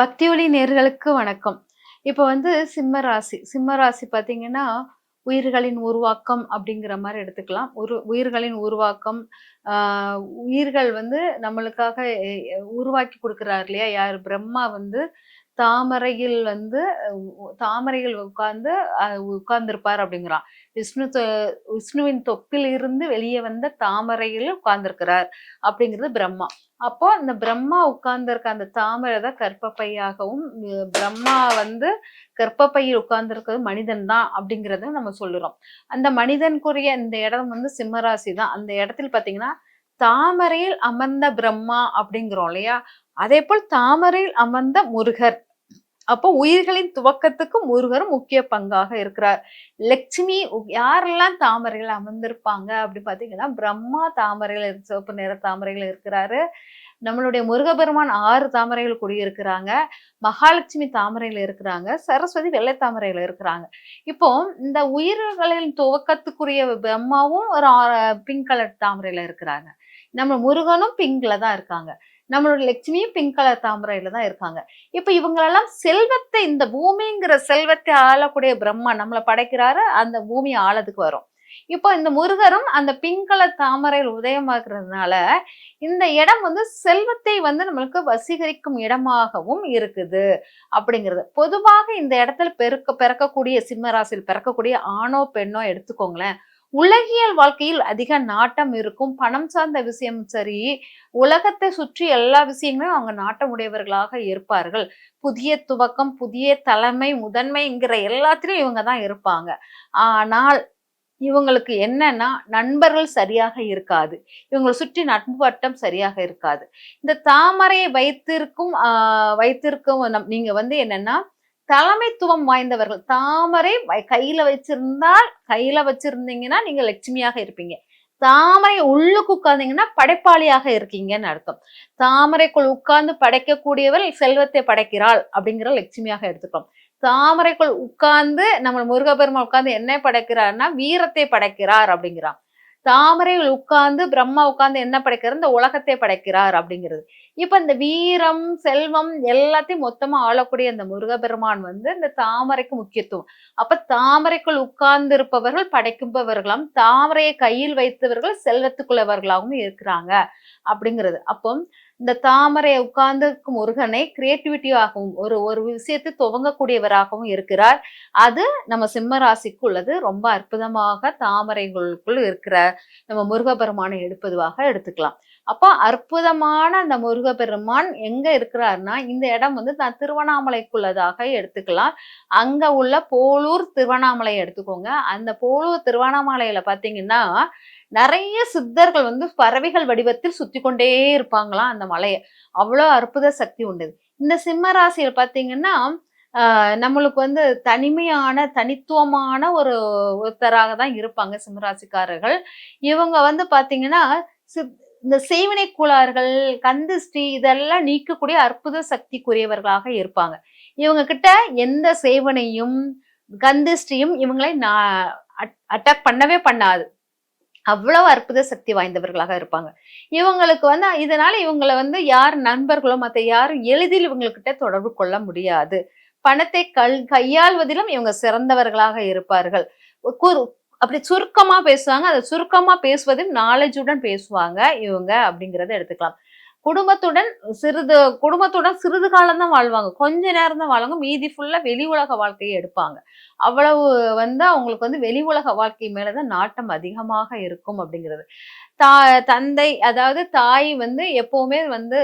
பக்தி ஒளி நேர்களுக்கு வணக்கம். இப்போ வந்து சிம்ம ராசி. சிம்ம ராசி பார்த்தீங்கன்னா உயிர்களின் உருவாக்கம் அப்படிங்கிற மாதிரி எடுத்துக்கலாம். ஒரு உயிர்களின் உருவாக்கம் உயிர்கள் வந்து நம்மளுக்காக உருவாக்கி கொடுக்குறாரு இல்லையா? யார்? பிரம்மா வந்து தாமரையில் வந்து தாமரையில் உட்கார்ந்து உட்கார்ந்திருப்பார் அப்படிங்கிறான். விஷ்ணு தொ- விஷ்ணுவின் தொப்பில் இருந்து வெளியே வந்த தாமரையில் உட்கார்ந்திருக்கிறார் அப்படிங்கிறது பிரம்மா. அப்போ இந்த பிரம்மா உட்கார்ந்திருக்க அந்த தாமரை தான் கற்பப்பையாகவும் பிரம்மா வந்து கற்பப்பையில் உட்கார்ந்திருக்கிறது மனிதன் தான் அப்படிங்கிறத நம்ம சொல்லுறோம். அந்த மனிதனுக்குரிய இந்த இடம் வந்து சிம்மராசி தான். அந்த இடத்துல பார்த்தீங்கன்னா தாமரையில் அமர்ந்த பிரம்மா அப்படிங்கிறோம் இல்லையா? அதே போல் தாமரையில் அமர்ந்த முருகர். அப்போ உயிர்களின் துவக்கத்துக்கு முருகர் முக்கிய பங்காக இருக்கிறார். லட்சுமி யாரெல்லாம் தாமரையில் அமர்ந்திருப்பாங்க அப்படி பார்த்தீங்கன்னா பிரம்மா தாமரையில் சிவப்பு நிற தாமரைகள் இருக்கிறாரு. நம்மளுடைய முருகபெருமான் ஆறு தாமரைகள் குடியிருக்கிறாங்க. மகாலட்சுமி தாமரையில் இருக்கிறாங்க. சரஸ்வதி வெள்ளை தாமரையில் இருக்கிறாங்க. இப்போ இந்த உயிர்களின் துவக்கத்துக்குரிய பிரம்மாவும் ஒரு பிங்க் கலர் தாமரையில் இருக்கிறாங்க. நம்ம முருகனும் பிங்க்ல தான் இருக்காங்க. நம்மளோட லட்சுமியும் பிங்க் கலர் தாமரையில தான் இருக்காங்க. இப்போ இவங்களெல்லாம் செல்வத்தை இந்த பூமிங்கிற செல்வத்தை ஆளக்கூடிய பிரம்மா நம்மளை படைக்கிறாரு அந்த பூமி ஆளதுக்கு வரும். இப்போ இந்த முருகரும் அந்த பிங்க் கலர் தாமரையில் உதயமாக்குறதுனால இந்த இடம் வந்து செல்வத்தை வந்து நம்மளுக்கு வசீகரிக்கும் இடமாகவும் இருக்குது அப்படிங்கிறது. பொதுவாக இந்த இடத்துல பெருக்க பிறக்கக்கூடிய சிம்மராசியில் பிறக்கக்கூடிய ஆணோ பெண்ணோ எடுத்துக்கோங்களேன். உலகியல் வாழ்க்கையில் அதிக நாட்டம் இருக்கும். பணம் சார்ந்த விஷயம் சரி உலகத்தை சுற்றி எல்லா விஷயங்களும் அவங்க நாட்டம் உடையவர்களாக இருப்பார்கள். புதிய துவக்கம் புதிய தலைமை முதன்மைங்கிற எல்லாத்திலையும் இவங்க தான் இருப்பாங்க. ஆனால் இவங்களுக்கு என்னன்னா நண்பர்கள் சரியாக இருக்காது. இவங்களை சுற்றி நட்பு வட்டம் சரியாக இருக்காது. இந்த தாமரையை வைத்திருக்கும் வைத்திருக்கும் நம்- நீங்க வந்து என்னன்னா தலைமைத்துவம் வாய்ந்தவர்கள். தாமரை கையில வச்சிருந்தால் கையில வச்சிருந்தீங்கன்னா நீங்க லட்சுமியாக இருப்பீங்க. தாமரை உள்ளுக்கு உட்கார்ந்தீங்கன்னா படைப்பாளியாக இருக்கீங்கன்னு அர்த்தம். தாமரைக்குள் உட்கார்ந்து படைக்கக்கூடியவர் செல்வத்தை படைக்கிறாள் அப்படிங்கிற லட்சுமியாக எடுத்துக்கிறோம் தாமரைக்குள் உட்கார்ந்து நம்ம முருகபெருமான் உட்கார்ந்து என்ன படைக்கிறார்னா வீரத்தை படைக்கிறார் அப்படிங்கிறான். தாமரையில் உட்கார்ந்து பிரம்மா உட்கார்ந்து என்ன படைக்கிறார்? இந்த உலகத்தை படைக்கிறார் அப்படிங்கிறது. இப்ப இந்த வீரம் செல்வம் எல்லாத்தையும் மொத்தமா ஆளக்கூடிய இந்த முருகபெருமான் வந்து இந்த தாமரைக்கு முக்கியத்துவம். அப்ப தாமரைக்குள் உட்கார்ந்து இருப்பவர்கள் படைக்கும்பவர்களாம் தாமரையை கையில் வைத்தவர்கள் செல்வத்துக்குள்ளவர்களாகவும் இருக்கிறாங்க அப்படிங்கிறது. அப்போ இந்த தாமரையை உட்கார்ந்து முருகனை கிரியேட்டிவிட்டியாகவும் ஒரு ஒரு விஷயத்தை துவங்கக்கூடியவராகவும் இருக்கிறார். அது நம்ம சிம்ம ராசிக்கு உள்ளது. ரொம்ப அற்புதமாக தாமரைகளுக்குள் இருக்கிற நம்ம முருகபெருமானை எடுப்பதுவாக எடுத்துக்கலாம். அப்போ அற்புதமான அந்த முருகப்பெருமான் எங்க இருக்கிறாருன்னா இந்த இடம் வந்து நான் திருவண்ணாமலைக்குள்ளதாக எடுத்துக்கலாம். அங்க உள்ள போலூர் திருவண்ணாமலை எடுத்துக்கோங்க. அந்த போலூர் திருவண்ணாமலையில பாத்தீங்கன்னா நிறைய சித்தர்கள் வந்து பறவைகள் வடிவத்தில் சுத்தி கொண்டே இருப்பாங்களாம் அந்த மலையை. அவ்வளோ அற்புத சக்தி உண்டு இந்த சிம்ம ராசியில் பார்த்தீங்கன்னா நம்மளுக்கு வந்து தனிமையான தனித்துவமான ஒரு ஒருத்தராக தான் இருப்பாங்க சிம்மராசிக்காரர்கள் இவங்க வந்து பார்த்தீங்கன்னா இந்த செய்வினை கோளாறுகள் கந்திஷ்டி இதெல்லாம் நீக்கக்கூடிய அற்புத சக்திக்குரியவர்களாக இருப்பாங்க. இவங்க கிட்ட எந்த சேவனையும் கந்திஷ்டியும் இவங்களை நான் அட்டாக் பண்ணவே பண்ணாது. அவ்வளவு அற்புத சக்தி வாய்ந்தவர்களாக இருப்பாங்க. இவங்களுக்கு வந்து இதனால இவங்களை வந்து யார் நண்பர்களோ மற்ற யாரும் எளிதில் இவங்கக்கிட்ட தொடர்பு கொள்ள முடியாது. பணத்தை கல் கையாள்வதிலும் இவங்க சிறந்தவர்களாக இருப்பார்கள். அப்படி சுருக்கமா பேசுவாங்க. அதை சுருக்கமா பேசுவதும் நாலேஜுடன் பேசுவாங்க இவங்க அப்படிங்கிறத எடுத்துக்கலாம். குடும்பத்துடன் சிறிது குடும்பத்துடன் சிறிது காலம் தான் வாழ்வாங்க. கொஞ்ச நேரம் தான் வாழ்வாங்க. மீதி ஃபுல்லா வெளி உலக வாழ்க்கையை எடுப்பாங்க. அவ்வளவு வந்து அவங்களுக்கு வந்து வெளி உலக வாழ்க்கை மேலதான் நாட்டம் அதிகமாக இருக்கும் அப்படிங்கிறது. தா தந்தை அதாவது தாய் வந்து எப்பவுமே வந்து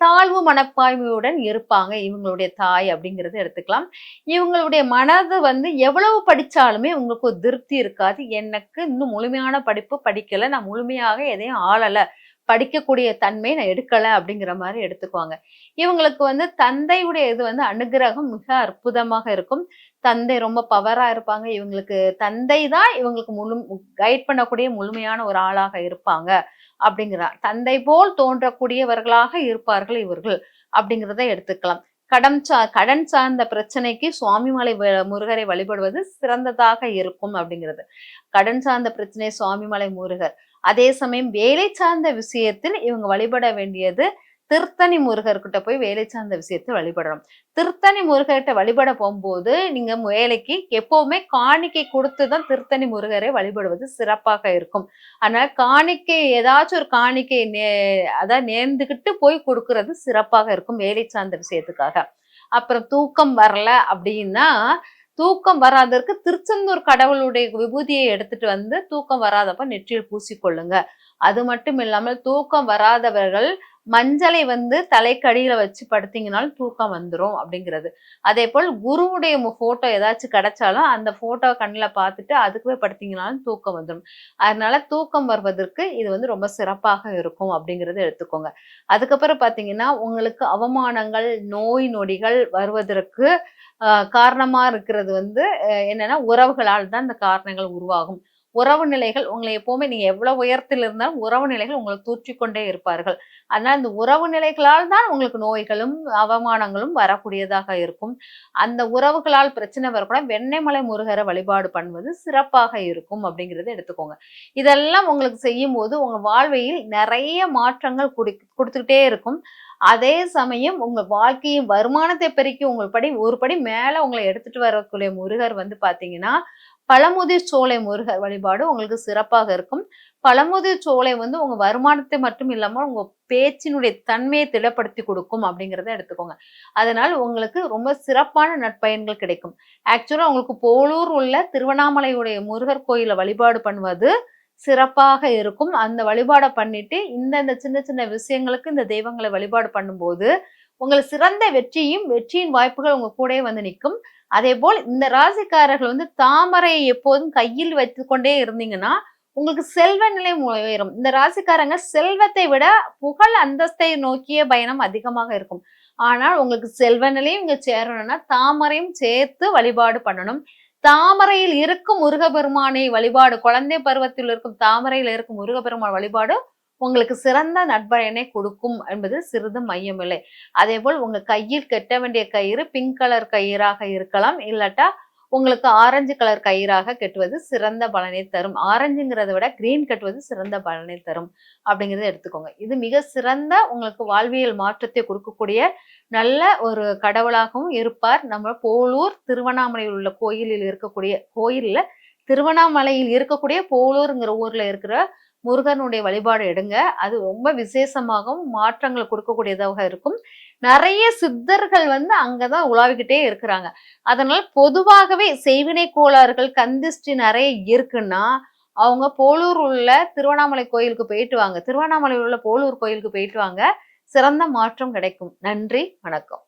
தாழ்வு மனப்பான்மையுடன் இருப்பாங்க. இவங்களுடைய தாய் அப்படிங்கிறத எடுத்துக்கலாம். இவங்களுடைய மனது வந்து எவ்வளவு படித்தாலுமே உங்களுக்கு ஒரு திருப்தி இருக்காது. எனக்கு இன்னும் முழுமையான படிப்பு படிக்கலை. நான் முழுமையாக எதையும் ஆளலை. படிக்கக்கூடிய தன்மை நான் எடுக்கல அப்படிங்கிற மாதிரி எடுத்துக்குவாங்க. இவங்களுக்கு வந்து தந்தையுடைய இது வந்து அனுகிரகம் மிக அற்புதமாக இருக்கும். தந்தை ரொம்ப பவரா இருப்பாங்க. இவங்களுக்கு தந்தை தான் இவங்களுக்கு முழு கைட் பண்ணக்கூடிய முழுமையான ஒரு ஆளாக இருப்பாங்க அப்படிங்கிறார் தந்தை போல் தோன்றக்கூடியவர்களாக இருப்பார்கள் இவர்கள் அப்படிங்கிறத எடுத்துக்கலாம். கடன் சா கடன் சார்ந்த பிரச்சனைக்கு சுவாமிமலை வ- முருகரை வழிபடுவது சிறந்ததாக இருக்கும் அப்படிங்கிறது. கடன் சார்ந்த பிரச்சனை சுவாமிமலை முருகர். அதே சமயம் வேலை சார்ந்த விஷயத்தில் இவங்க வழிபட வேண்டியது திருத்தணி முருகர்கிட்ட போய் வேலை சார்ந்த விஷயத்தை வழிபடணும். திருத்தணி முருகர்கிட்ட வழிபட போகும்போது நீங்க வேலைக்கு எப்பவுமே காணிக்கை கொடுத்து தான் திருத்தணி முருகரை வழிபடுவது சிறப்பாக இருக்கும். அதனால காணிக்கை ஏதாச்சும் ஒரு காணிக்கை நே அதான் நேர்ந்துக்கிட்டு போய் கொடுக்கறது சிறப்பாக இருக்கும் வேலை சார்ந்த விஷயத்துக்காக. அப்புறம் தூக்கம் வரல அப்படின்னா தூக்கம் வராதற்கு திருச்செந்தூர் கடவுளுடைய விபூதியை எடுத்துட்டு வந்து தூக்கம் வராதப்ப நெற்றியில் பூசிக்கொள்ளுங்க. அது மட்டும் இல்லாமல் தூக்கம் வராதவர்கள் மஞ்சளை வந்து தலைக்கடியில வச்சு படுத்தீங்கனாலும் தூக்கம் வந்துடும் அப்படிங்கிறது. அதே போல் குருவுடைய போட்டோ ஏதாச்சும் கிடைச்சாலும் அந்த போட்டோ கண்ணில் பார்த்துட்டு அதுக்குவே படுத்தீங்கனாலும் தூக்கம் வந்துடும் அதனால தூக்கம் வருவதற்கு இது வந்து ரொம்ப சிறப்பாக இருக்கும் அப்படிங்கிறத எடுத்துக்கோங்க. அதுக்கப்புறம் பார்த்தீங்கன்னா உங்களுக்கு அவமானங்கள் நோய் நொடிகள் வருவதற்கு காரணமாக இருக்கிறது வந்து என்னன்னா உறவுகளால் தான் இந்த காரணங்கள் உருவாகும். உறவு நிலைகள் உங்களை எப்பவுமே நீங்க எவ்வளவு உயரத்தில் இருந்தாலும் உறவு நிலைகள் உங்களை தூற்றிக்கொண்டே இருப்பார்கள். அதனால் இந்த உறவு நிலைகளால் தான் உங்களுக்கு நோய்களும் அவமானங்களும் வரக்கூடியதாக இருக்கும். அந்த உறவுகளால் பிரச்சனை வரக்கூட வெண்ணெய்மலை முருகரை வழிபாடு பண்ணுவது சிறப்பாக இருக்கும் அப்படிங்கிறத எடுத்துக்கோங்க. இதெல்லாம் உங்களுக்கு செய்யும் போது உங்க வாழ்வையில் நிறைய மாற்றங்கள் குடி கொடுத்துக்கிட்டே இருக்கும். அதே சமயம் உங்க வாழ்க்கையின் வருமானத்தை பெருக்கி உங்கள் படி ஒரு படி மேல உங்களை எடுத்துட்டு வரக்கூடிய முருகர் வந்து பாத்தீங்கன்னா பழமுதிர் சோலை முருகர் வழிபாடு உங்களுக்கு சிறப்பாக இருக்கும். பழமுதிர் சோலை வந்து உங்க வருமானத்தை மட்டும் இல்லாமல் உங்க பேச்சினுடைய தன்மையை திடப்படுத்தி கொடுக்கும் அப்படிங்கிறத எடுத்துக்கோங்க. அதனால் உங்களுக்கு ரொம்ப சிறப்பான நட்பயன்கள் கிடைக்கும். ஆக்சுவலாக உங்களுக்கு போலூர் உள்ள திருவண்ணாமலையுடைய முருகர் கோயிலை வழிபாடு பண்ணுவது சிறப்பாக இருக்கும். அந்த வழிபாடை பண்ணிட்டு இந்த இந்த சின்ன சின்ன விஷயங்களுக்கு இந்த தெய்வங்களை வழிபாடு பண்ணும்போது உங்களுக்கு சிறந்த வெற்றியும் வெற்றியின் வாய்ப்புகள் உங்க கூட வந்து நிற்கும். அதே போல் இந்த ராசிக்காரர்கள் வந்து தாமரையை எப்போதும் கையில் வைத்து கொண்டே இருந்தீங்கன்னா உங்களுக்கு செல்வ நிலை உயரும். இந்த ராசிக்காரங்க செல்வத்தை விட புகழ் அந்தஸ்தை நோக்கிய பயணம் அதிகமாக இருக்கும். ஆனால் உங்களுக்கு செல்வ நிலையும் இங்க சேரணும்னா தாமரையும் சேர்த்து வழிபாடு பண்ணணும். தாமரையில் இருக்கும் முருகபெருமானை வழிபாடு குழந்தை பருவத்தில் இருக்கும் தாமரையில் இருக்கும் முருகபெருமான் வழிபாடு உங்களுக்கு சிறந்த நட்பயனை கொடுக்கும் என்பது சிறிதும் மையமில்லை. அதே போல் உங்க கையில் கெட்ட வேண்டிய கயிறு பிங்க் கலர் கயிறாக இருக்கலாம் இல்லாட்டா உங்களுக்கு ஆரஞ்சு கலர் கயிறாக கட்டுவது சிறந்த பலனை தரும். ஆரஞ்சுங்கிறத விட கிரீன் கட்டுவது சிறந்த பலனை தரும். அப்படிங்கிறத எடுத்துக்கோங்க. இது மிக சிறந்த உங்களுக்கு வாழ்வியல் மாற்றத்தை கொடுக்கக்கூடிய நல்ல ஒரு கடவுளாகவும் இருப்பார். நம்ம போலூர் திருவண்ணாமலையில் உள்ள கோயிலில் இருக்கக்கூடிய கோயிலில் திருவண்ணாமலையில் இருக்கக்கூடிய போலூருங்கிற ஊரில் இருக்கிற முருகனுடைய வழிபாடு எடுங்க. அது ரொம்ப விசேஷமாகவும் மாற்றங்களை கொடுக்கக்கூடியதாக இருக்கும். நிறைய சித்தர்கள் வந்து அங்கதான் உலாவிக்கிட்டே இருக்கிறாங்க. அதனால பொதுவாகவே செய்வினை கோளாறுகள் கந்திஷ்டி நிறைய இருக்குன்னா அவங்க போலூர் உள்ள திருவண்ணாமலை கோயிலுக்கு போயிட்டு வாங்க. திருவண்ணாமலையில் உள்ள போலூர் கோயிலுக்கு போயிட்டு வாங்க. சிறந்த மாற்றம் கிடைக்கும். நன்றி வணக்கம்.